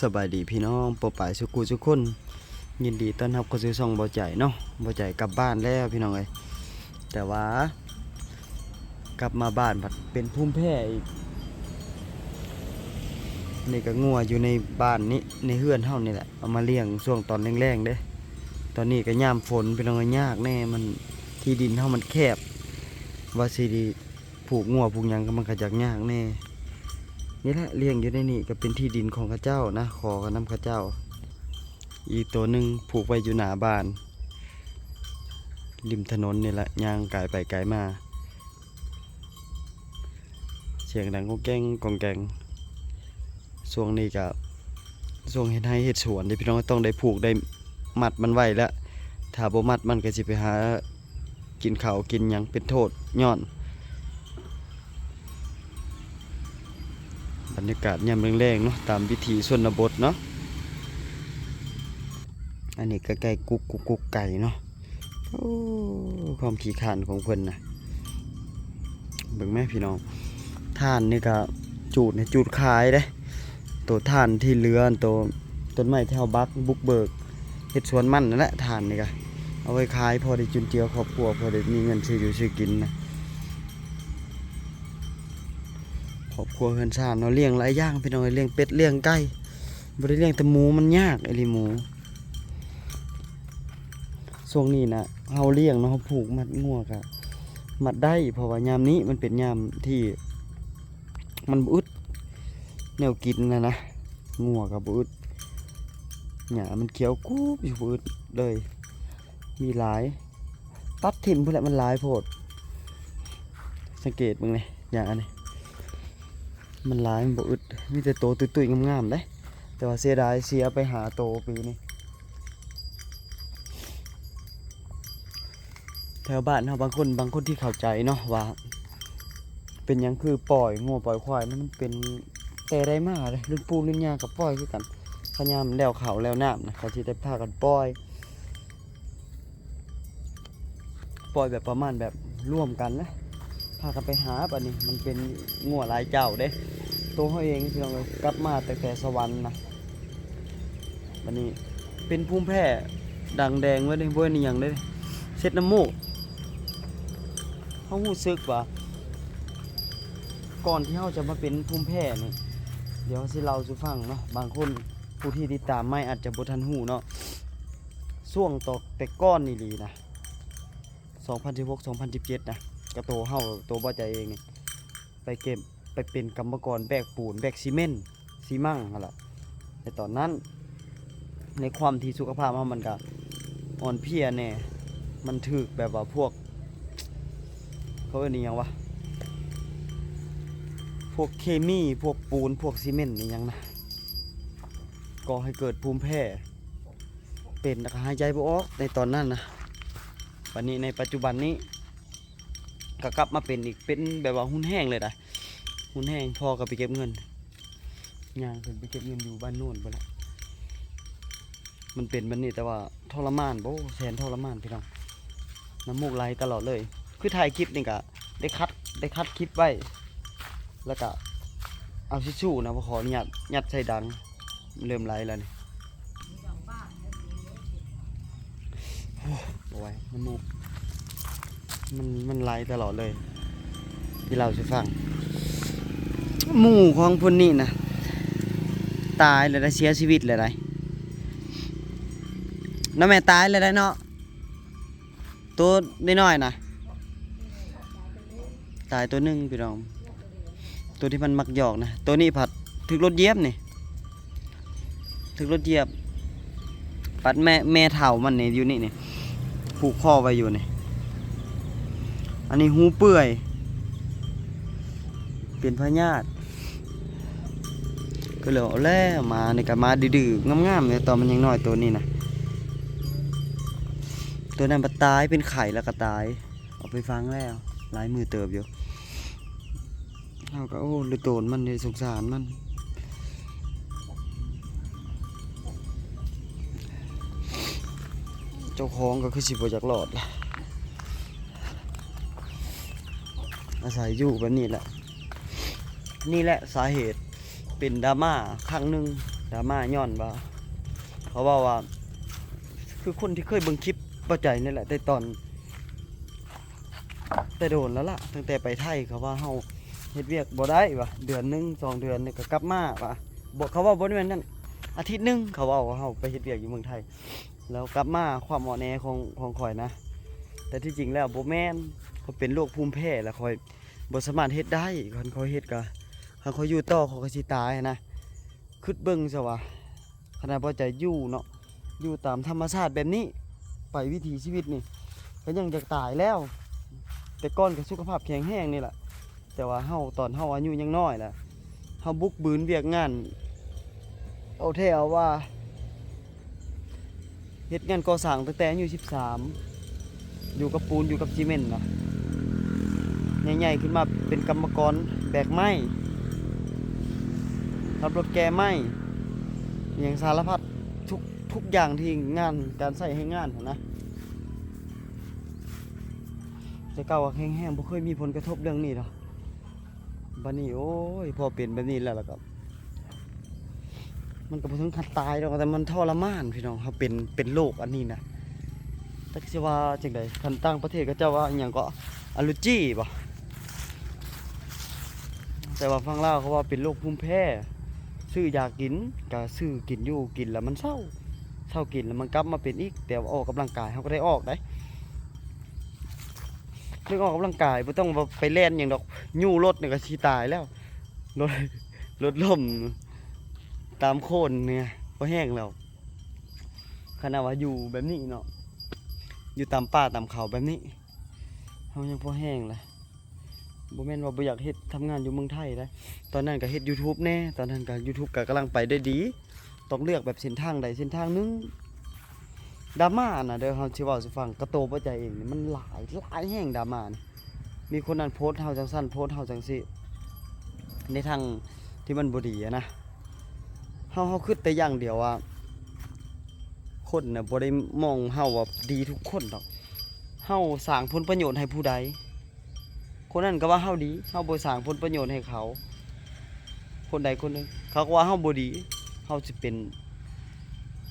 สบายดีพี่น้องปอปายสุกูสุกคน ยินดีต้อนรับเข้าสู่ช่องบาใจเนาะบาใจกลับบ้านแล้วพี่น้องเอ้ยแต่ว่ากลับมาบ้านผัดเป็นภูมิแพ้อีกนี่ก็งัวอยู่ในบ้านนี้ในเฮือนเฮานี่แหละเอามาเลี้ยงช่วงตอนแรงๆเด้ตอนนี้ก็ยามฝนพี่น้องเอ้ยยากแน่มันที่ดินเฮามันแคบว่าสิดีผูกงัวผูกหยังก็มันก็จักยากแน่ นี่แหละเลี้ยงอยู่ในนี่ก็เป็นที่ดินของข้าเจ้านะ ขอกับน้ำข้าเจ้า อีกตัวหนึ่งผูกไว้อยู่หน้าบ้าน ริมถนนนี่แหละย่างไกลไปไกลมา เสียงดังกองแกงกองแกงช่วงนี้ก็ช่วงเฮ็ดให้เฮ็ดสวนที่พี่น้องต้องได้ผูกได้มัดมันไว้แล้วถ้าบ่มัดมันก็สิไปหากินเขากินหยังเป็นโทษย้อน บรรยากาศยามแรงๆเนาะตามวิถีชนบทเนาะอันนี้ก็ไก่กุกกุกกุกไก่เนาะโอ้ความขี้ขานของเพิ่นนะเบิ่งแม่พี่น้องท่านนี่ก็จูดเนี่ยจูดขายเด้ตัวท่านที่เลืออันตัวต้นไม้ที่เฮาบักบุกเบิกเฮ็ดสวนมันนั่นแหละท่านนี่ก็เอาไว้ขายพอได้จุนเจือครอบครัวพอได้มีเงินซื้ออยู่ซื้อกินนะ ครัวเฮือนชานเนาะเลี้ยงหลายอย่างพี่น้องเลี้ยงเป็ดเลี้ยงไก่บ่ได้เลี้ยงแต่หมูมันยากไอ้ลิหมูช่วงนี้นะเฮาเลี้ยงเนาะเฮาผูกมัดงัวกะมัดได้เพราะว่ายามนี้มันเป็นยามที่ มันบ่อึดแนวกินนะนะงัวกับบ่อึดหญ้ามันเขียวกูบอยู่บ่อึดเลย มีหลายตัดถิ่มพุ่นแหละมันหลายโพด สังเกตเบิ่งเลยหญ้านี่ มันหลายมันบ่อึดมีแต่โตตุ้ยๆงามๆเด้แต่ว่าเสียดายเสียไปหาโตปีนี้แถวบ้านเฮาบางคนบางคนที่เข้าใจเนาะว่า เป็นยังคือปล่อยงัวปล่อยควายนั่นมันเป็นแต่ได้มาเลยรุ่นปู่รุ่นยากับปล่อยคือกันพยายามแล้วเขาแล้วน้ำนะเขาสิได้พากันปล่อย ปล่อยแบบประมาณแบบร่วมกันนะพากันไปหาปะนี่มันเป็นงัวหลายเจ้าเด้ ตัวเขาเองพี่น้องเอ้ยกลับมาแต่แต่สวรรค์นะบันนี้เป็นภูมิแพ้ดังแดงไว้เลยเว้ยนี่อย่างเลยเซ็ดน้ำมูกเขาหูซึกว่าก่อนที่เขาจะมาเป็นภูมิแพ้นี่เดี๋ยวสิเราสูฟังเนาะบางคนผู้ที่ติดตามไม่อาจจะบ่ทันหูเนาะช่วงตอกแต่ก้อนนี่ดีนะ2016 2017นะกระโตเฮาตัวบ่ใจเองนี่ไปเก็บ ไปเป็นกรรมกรแบกปูนแบกซีเมนต์ซีมั่งนั่นล่ะในตอนนั้น ในความที่สุขภาพมันก็อ่อนเพลียแน่มันถึกแบบว่าพวก เขาเรียกนี่ยังวะพวกเคมีพวกปูนพวกซีเมนต์นี่ยังนะก่อให้เกิดภูมิแพ้เป็นแล้วก็หายใจบ่ออกในตอนนั้นนะวันนี้ในปัจจุบันนี้ก็กลับมาเป็นอีกเป็นแบบว่าหุ้นแห้งเลยนะ หุ้นแห้งพอกับไปเก็บเงินย่างขึ้นไปเก็บเงินอยู่บ้านโน่นไปละมันเป็นบบนี้แต่ว่าทรมานโบแสนทรมานพี่น้องน้ำมูกไหลตลอดเลย คือถ่ายคลิปนี่ก็ได้คัดได้คัดคลิปไว้ แล้วก็เอาชิชชู่นะว่าขออนุญาตยัดใส่ดัง เริ่มไหลแล้วนี่โอ้บ่ไหน้ำมูกมันมันไหลตลอดเลยที่เราจะฟัง หมู่ของพุ่นนี่นะตายเลยได้เสียชีวิตเลยได้น้าแม่ตายเลยได้เนาะตัวน้อยๆนะตายตัวหนึ่งพี่น้อง ตัวที่มันมักหยอกนะ ตัวนี้ผัดถึกรถเยียบนี่ถึกรถเยียบปัดแม่แม่เถ่ามันนี่อยู่นี่นี่ผูกคอไว้อยู่นี่อันนี้หูเปื่อย เป็นพญาติ ก็เลยเอาแล้วมาในกับมาดื้อๆงามๆเนี่ยตอนมันยังน้อยตัวนี้นะตัวนั้นมันตายเป็นไข่แล้วก็ตาย เอาไปฟังแล้วหลายมือเติบอยู่เราก็โอ้เลยโตนมันเลยสงสารมันเจ้าของก็คือสิบจากหลอดละอาศัยอยู่แบบนี้แหละ นี่แหละสาเหตุ เป็นดราม่าครั้งหนึ่งดราม่าย้อนว่าเขาว่าว่า คือคนที่เคยเบิ่งคลิปป้าใจนี่แหละแต่ตอน แต่โดนแล้วล่ะ ตั้งแต่ไปไทยเขาว่าเฮาเฮ็ดเวียกบ่ได้ว่ะเดือนหนึ่งสองเดือนนี่ก็กลับมาว่ะบอกเขาว่าบ่แม่นนั่นอาทิตย์หนึงเขาว่าว่าเฮาไปเฮ็ดเวียกอยู่เมืองไทย แล้วกลับมาความอ่อนแอของของข่อยนะ แต่ที่จริงแล้วบ่แม่นเขาเป็นโรคภูมิแพ้แล้วข่อยบ่สามารถเฮ็ดได้คันข่อยเฮ็ดก็ คันข่อยู่ต่อเขาก็สิตายนะคิดเบิ่งซะว่าขนาดบ่ใจอยู่เนาะอยู่ตามธรรมชาติแบบนี้ ไปวิถีชีวิตนี่ก็ยังจะตายแล้ว แต่ก่อนก็สุขภาพแข็งแรงนี่แหละแต่ว่าเฮาตอนเฮาอายุยังน้อยแหละเฮาบุกบืนเวียกงานเอาแท้เอาว่าเฮ็ดงานก่อสร้างตั้งแต่อายุ13 อยู่กับปูนอยู่กับซีเมนต์เนาะใหญ่ๆขึ้นมาเป็นกรรมกรแบกไม้ ขับรถแกไม้อย่างสารพัดทุกทุกอย่างที่งานการใส่ให้งานนะแต่เก่าแห้งๆบ่เคยมีผลกระทบเรื่องนี้ดอกบัดนี้โอ้ยพอเป็นแบบนี้แล้วล่ะก็มันก็บ่ถึงขั้นตายดอกแต่มันทรมานพี่น้องเขาเป็นเป็นโรคอันนี้นะแต่สิว่าจังไดคันต่างประเทศก็จ้าว่าอหยังก็อ l ล e จีบ่แต่ว่าฟังลาวเขาว่าเป็นโรคภูมิแพ้ ซื้อยากินก็ซื้อกินอยู่กินแล้วมันเศร้าเศร้ากินแล้วมันกลับมาเป็นอีกแต่ว่าออกกำลังกายเขาก็ได้ออกได้เรื่องออกกำลังกายไม่ต้องไปเล่นอย่างดอกยู่รถเนี่ยก็ชีตายแล้วรถรถล่มตามโคนเนี่ยก็แห้งแล้วขนาดว่าอยู่แบบนี้เนาะอยู่ตามป่าตามเขาแบบนี้เขายังพอแห้งเลย บ่แม่นว่าบ่อยากเฮ็ดทำงานอยู่เมืองไทยนะตอนนั้นก็เฮ็ด YouTube แน่ ตอนนั้นก็ YouTube ก็กำลังไปได้ดี ต้องเลือกแบบเส้นทางใดเส้นทางหนึงดราม่าน่ะเด้อเฮาสิเว้าสิฟังกระโตบ่ใจเองนี่มันหลายหลายแห่งดราม่านี่มีคนนั้นโพสต์เฮาจังซั่นโพสต์เฮาจังซี่ในทางที่มันบ่ดีอะนะเฮาเฮาคิดแต่อย่างเดียวว่า คนน่ะบ่ได้มองเฮาว่าดีทุกคนดอกเฮาสร้างผลประโยชน์ให้ผู้ใด คนนั้นก็ว่าเฮาดีเฮาบ่สร้างผลประโยชน์ให้เขา คนใดคนหนึงเขาก็ว่าเฮาบ่ดีเฮาสิเป็น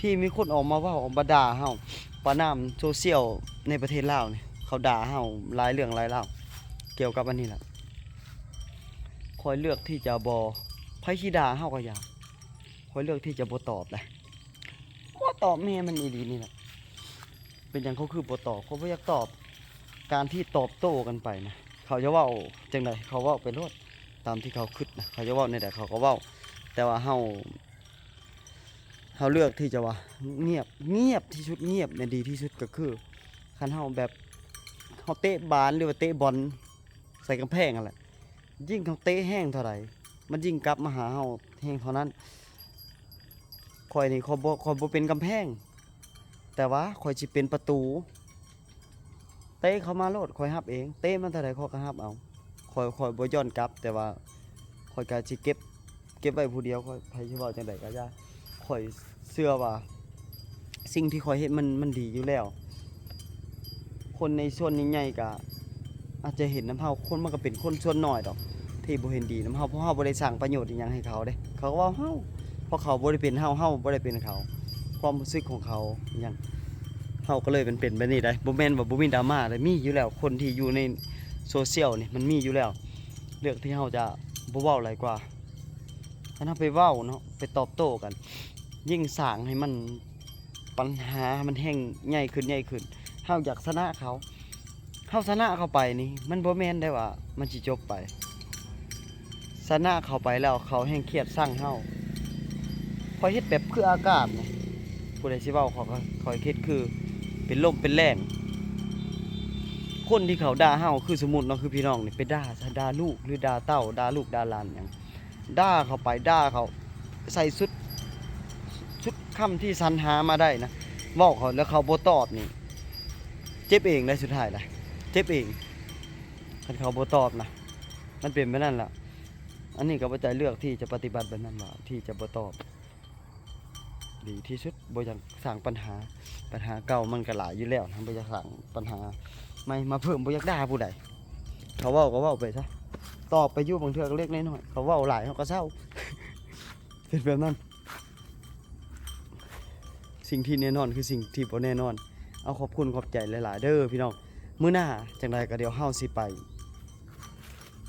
ที่มีคนออกมาเว่าออกมาด่าเฮาประนามโซเชียลในประเทศลาวนี่เขาด่าเฮาหลายเรื่องหลายเล่าวเกี่ยวกับอันนี้แหละคอยเลือกที่จะบอไผขี้ด่าเฮาก็อย่าคอยเลือกที่จะบ่ตอบเลยบ่ตอบแม่มันอีหลีนี่แหละเป็นอย่างเขาคือบ่ตอบเขาบ่อยากตอบการที่ตอบโต้กันไปนะ เขาจะว้าจังไดเขาว้าไปโลดตามที่เขาคิดนะเขาจะว้าในใดเขาก็ว้าแต่ว่าเฮาเขาเลือกที่จะว่าเงียบเงียบที่สุดเงียบเนี่ยดีที่สุดก็คือคันเฮาแบบเขาเตะบานหรือว่าเตะบอลใส่กำแพงนั่นแหละยิ่งเขาเตะแห้งเท่าไหร่มันยิ่งกลับมาหาเฮาแห้งเท่านั้นคอยนี่คอยบ่คอยบ่เป็นกำแพง แต่ว่าคอยสิเป็นประตู เตะเขามาโลดคอยฮับเอง เตะมันเท่าไร่คอยก็ฮับเอาคอยคอยบ่ย้อนกลับ แต่ว่าคอยก็สิเก็บ เก็บไว้ผู้เดียวคอยไผสิเว้าจังไดก็อย่าข่อยเชื่อว่า สิ่งที่ข่อยเห็นมันมันดีอยู่แล้ว คนในส่วนใหญ่ๆก็อาจจะเห็นน้ำเฮาคนมันก็เป็นคนส่วนน้อยดอก ที่บ่เห็นดีน้ำเฮาเพราะเฮาบ่ได้สร้างประโยชน์อีหยังให้เขาเด้ เขาก็ว่าเฮาเพราะเขาบ่ได้เป็นเฮาเฮาบ่ได้เป็นเขา ความรู้สึกของเขาอหยัง เฮาก็เลยเป็นเป็นแบบนี้ได้บ่แม่นว่าบ่มีดราม่าเลยมีอยู่แล้วคนที่อยู่ในโซเชียลนี่มันมีอยู่แล้ว เลือกที่เฮาจะบ่เว้าหลายกว่าถ้าเฮาไปเว้าเนาะไปตอบโต้กัน ยิ่งสร้างให้มันปัญหามันแห้งใหญ่ขึ้นใหญ่ขึ้นเฮาอยากชนะเขาเฮาชนะเขาไปนี่ มันบ่แม่นได้ว่า มันสิจบไปชนะเขาไปแล้วเขาแห้งเครียดสร้างเฮาคอยเฮ็ดแบบคืออากาศนี่ผู้ใดสิเว้าเขาก็คอยเฮ็ดคือ เป็นลมเป็นแรงคนที่เขาด่าเฮาคือสมมุติเนาะคือพี่น้องนี่ไปด่าซะด่าลูกหรือด่าเต้าด่าลูกด่าหลานหยังด่าเขาไปด่าเขาใส่สุดชุดคำที่สรรหามาได้นะบอกเขาแล้วเขาบ่ตอบนี่ เจ็บเองเลยสุดท้ายเลยเจ็บเองคันเขาบ่ตอบนะมันเป็นแบบนั้นแหละอันนี้ก็บ่ใจเลือกที่จะปฏิบัติแบบนั้นว่าที่จะบ่ตอบ ดีที่สุดบ่อยากสร้างปัญหาปัญหาเก่ามันก็หลายอยู่แล้วนะบ่อยากสร้างปัญหาไม่มาเพิ่มบ่อยากด่าผู้ใดเขาเว้าก็เว้าไปซะตอบไปอยู่บางเทื่อก็เล็กน้อยเขาเว้าหลายเขาก็เศร้าเป็นแบบนั้นสิ่งที่แน่นอนคือสิ่งที่บ่แน่นอน เอาขอบคุณขอบใจหลาย ๆ เด้อพี่น้องมื้อหน้าจังไดก็เดี๋ยวเฮาสิไป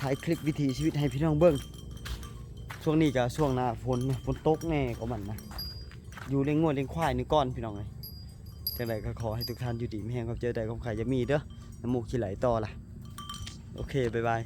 ถ่ายคลิปวิถีชีวิตให้พี่น้องเบิ่งช่วงนี้ก็ช่วงหน้าฝนฝนตกแน่ก็มันนะ อยู่เลี้ยงงัวเลี้ยงควายนี่ก่อนพี่น้องเลยจังไรก็ขอให้ทุกท่านอยู่ดีมีแรงความเจอใดความใครจะมีเด้อน้ำมูกขี้ไหลต่อล่ะ โอเค บ๊ายบาย